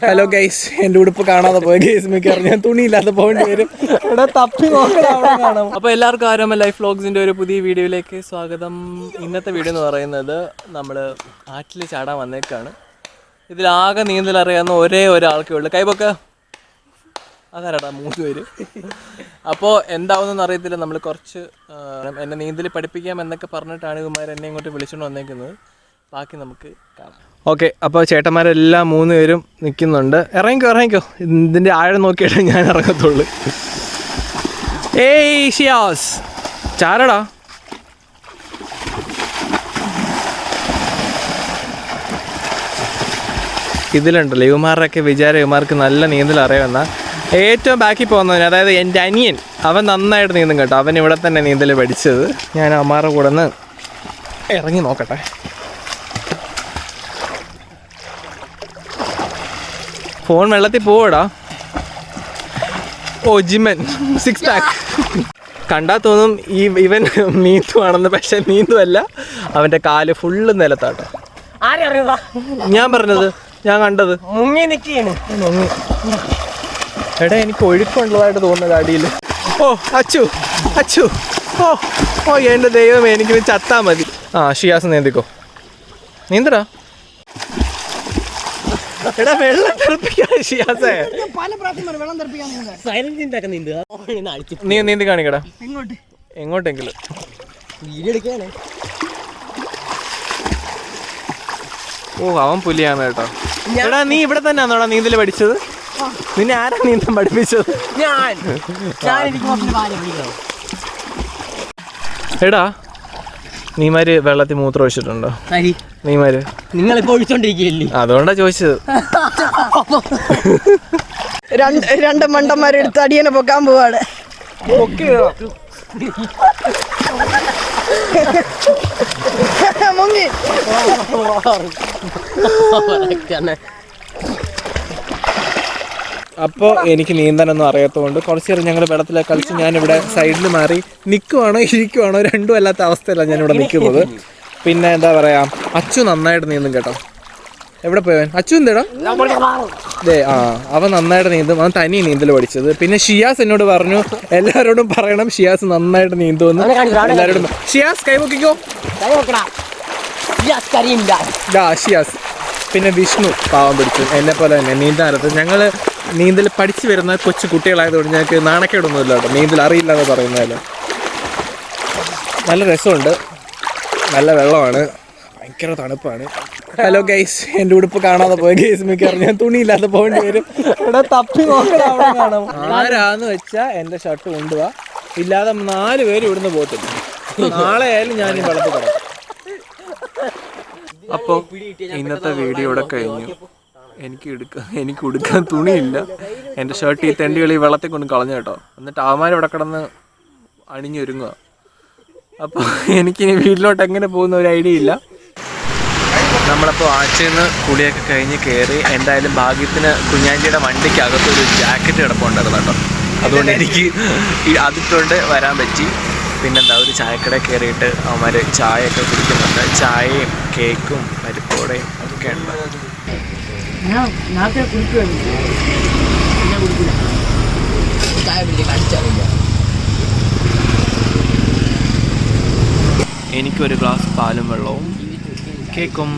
Hello guys എന്റെ ഉടുപ്പ് കാണാതെ പോയ. ഗൈസ് മിക്കവാറും ഞാൻ തുണിയില്ലാതെ പോകേണ്ടി വരും. ഇവിടെ തപ്പി നോക്കണം അപ്പൊ എല്ലാവർക്കും ആരോമ ലൈഫ് വ്ലോഗ്സിന്റെ ഒരു പുതിയ വീഡിയോയിലേക്ക് സ്വാഗതം. ഇന്നത്തെ വീഡിയോ എന്ന് പറയുന്നത് നമ്മൾ ആറ്റിൽ ചാടാൻ വന്നേക്കാണ്. ഇതിലാകെ നീന്തൽ അറിയാവുന്ന ഒരേ ഒരാൾക്കേ ഉള്ളൂ. കൈപൊക്ക അതാരടാ? മൂന്ന് പേര്. അപ്പോൾ എന്താവുമെന്ന് അറിയത്തില്ല. നമ്മൾ കുറച്ച് എന്നെ നീന്തൽ പഠിപ്പിക്കാം എന്നൊക്കെ പറഞ്ഞിട്ടാണ് ഇവന്മാർ എന്നെ ഇങ്ങോട്ട് വിളിച്ചുകൊണ്ട് വന്നേക്കുന്നത്. ബാക്കി നമുക്ക് കാണാം. ഓക്കെ അപ്പോൾ ചേട്ടന്മാരെല്ലാം മൂന്ന് പേരും നിൽക്കുന്നുണ്ട്. ഇറങ്ങിക്കോ ഇറങ്ങിക്കോ. ഇതിന്റെ ആഴം നോക്കിയിട്ട് ഞാൻ ഇറങ്ങത്തുള്ളൂ. ഏയ് ഷിയാസ്. ചാരടാ. ഇതിലുണ്ടല്ലോ ഒക്കെ വിചാരം യുമാർക്ക് നല്ല നീന്തൽ അറിയാമെന്ന. ഏറ്റവും ബാക്കി പോകുന്നവന് അതായത് എന്റെ അനിയൻ അവൻ നന്നായിട്ട് നീന്തും കേട്ടോ. അവൻ ഇവിടെ തന്നെ നീന്തൽ പഠിച്ചത്. ഞാൻ അമ്മാരുടെ കൂടെ നിന്ന് ഇറങ്ങി നോക്കട്ടെ. ഫോൺ വെള്ളത്തിൽ പോവടാ. ഓ ജിമൻ സിക്സ് പാക്ക് കണ്ടാൽ തോന്നും ഈ ഇവൻ നീന്തുവാണെന്ന് പക്ഷെ നീന്തുമല്ല അവന്റെ കാൽ ഫുള്ള് നിലത്താട്ടോ. ഞാൻ പറഞ്ഞത് ഞാൻ കണ്ടത്. മുങ്ങി നിൽക്കുകയാണ് മുങ്ങി. എടാ എനിക്ക് ഒഴുക്കുള്ളതായിട്ട് തോന്നുന്നത് അടിയിൽ ഓ അച്ചു അച്ചു. ഓ ഓ എന്റെ ദൈവമേ എനിക്കിത് ചത്താ മതി. ആ ഷിയാസ് നീന്തിക്കോ. നീന്തടാ. എടാ വെള്ളം തെറിപ്പിക്കാ ഷിയാസേ പല പ്രാവശ്യം വരെ വെള്ളം തെറിപ്പിക്കാൻ നിങ്ങൾ സൈലന്റ് ഒക്കെ നീന്തുക. അടിച്ചു നീ നീന്തി കാണിക്കടാ. എങ്ങോട്ട്? എങ്ങോട്ടെങ്കിലും. വീഡിയോ എടുക്കാണ് ഓ അവൻ പുലിയാണ് കേട്ടോ. എടാ നീ ഇവിടെ തന്നെയാണോടാ നീന്തൽ പഠിച്ചത്? നിന്നെ ആരാ നീന്തം പഠിപ്പിച്ചത്? ഞാൻ. ഞാൻ എനിക്ക് ഭാര്യ വിളിക്കണം എടാ നീമാര് വെള്ളത്തിൽ മൂത്രം ഒഴിച്ചിട്ടുണ്ടോ ഹരി നിങ്ങൾ അതുകൊണ്ടാ ചോദിച്ചത് രണ്ട് രണ്ട് മണ്ടന്മാരെടുത്ത് അടിയനെ പൊക്കാൻ പോവാണ് മുങ്ങി അപ്പോൾ എനിക്ക് നീന്താനൊന്നും അറിയാത്തതുകൊണ്ട് കുറച്ച് നേരം ഞങ്ങൾ വെള്ളത്തിലെ കളിച്ച് ഞാനിവിടെ സൈഡിൽ മാറി നിൽക്കുവാണോ ഇരിക്കുവാണോ രണ്ടും അല്ലാത്ത അവസ്ഥയിലാണ് ഞാനിവിടെ നിൽക്കുന്നത്. പിന്നെ എന്താ പറയാ അച്ചു നന്നായിട്ട് നീന്തും കേട്ടോ. എവിടെ പോയവൻ അച്ചു എന്തേടാ? ദേ ആ അവൻ നന്നായിട്ട് നീന്തും. അവൻ തനി നീന്തൽ പഠിച്ചത്. പിന്നെ ഷിയാസ് എന്നോട് പറഞ്ഞു എല്ലാവരോടും പറയണം ഷിയാസ് നന്നായിട്ട് നീന്തുമെന്ന്. എല്ലാവരോടും ഷിയാസ് കൈപൊക്കിക്കോ കരിയില്ല. ദാ ഷിയാസ്. പിന്നെ വിഷ്ണു പാവം പിടിച്ചു. എന്നെ പോലെ തന്നെ നീന്താനത്ത് ഞങ്ങൾ നീന്തൽ പഠിച്ചു വരുന്ന കൊച്ചു കുട്ടികളായതുകൊണ്ട് ഞങ്ങൾക്ക് നാണക്കേടൊന്നുമില്ല കേട്ടോ. നീന്തൽ അറിയില്ല എന്ന് പറയുന്നതല്ല. നല്ല രസമുണ്ട്. നല്ല വെള്ളമാണ്. ഭയങ്കര തണുപ്പാണ്. ഹലോ ഗൈസ് എന്റെ ഉടുപ്പ് കാണാതെ പോയ ഗൈസ് മിക്കവാറും ഞാൻ തുണിയില്ലാതെ പോകേണ്ടി വരും. ഇവിടെ തപ്പി നോക്കണം ആരാന്ന് വെച്ചാൽ എന്റെ ഷർട്ട് കൊണ്ടുപോവാ ഇല്ലാതെ നാല് പേര് ഇവിടുന്ന് പോകത്തില്ല. നാളെ ആയാലും ഞാൻ ഈ വെള്ളത്തിൽ അപ്പോൾ ഇന്നത്തെ വീഡിയോ ഇവിടെ കഴിഞ്ഞു. എനിക്ക് എടുക്കാൻ എനിക്ക് ഉടുക്കാൻ തുണിയില്ല. എന്റെ ഷർട്ട് ഈ തെണ്ടികൾ ഈ വെള്ളത്തിൽ കൊണ്ട് കളഞ്ഞു കേട്ടോ. എന്നിട്ട് അവന്മാർ ഇവിടെ കിടന്ന് അണിഞ്ഞൊരുങ്ങുക. അപ്പോൾ എനിക്കിനി വീട്ടിലോട്ട് എങ്ങനെ പോകുന്ന ഒരു ഐഡിയ ഇല്ല. നമ്മളപ്പോൾ നിന്ന് കുളിയൊക്കെ കഴിഞ്ഞ് കയറി എന്തായാലും ഭാഗ്യത്തിന് കുഞ്ഞാഞ്ചിയുടെ വണ്ടിക്ക് ഒരു ജാക്കറ്റ് കിടപ്പുണ്ടായിരുന്നു കേട്ടോ. അതുകൊണ്ട് എനിക്ക് അതിട്ടുകൊണ്ട് വരാൻ പറ്റി. പിന്നെന്താ ഒരു ചായക്കട കയറിയിട്ട് അവന്മാർ ചായയൊക്കെ കുടിക്കുന്നുണ്ട്. ചായയും കേക്കും പരിപ്പോടയും ഒക്കെ ഉണ്ട്. ചായ കടിച്ചറിയില്ല എനിക്കൊരു ഗ്ലാസ് പാലും വെള്ളവും. കേക്കും.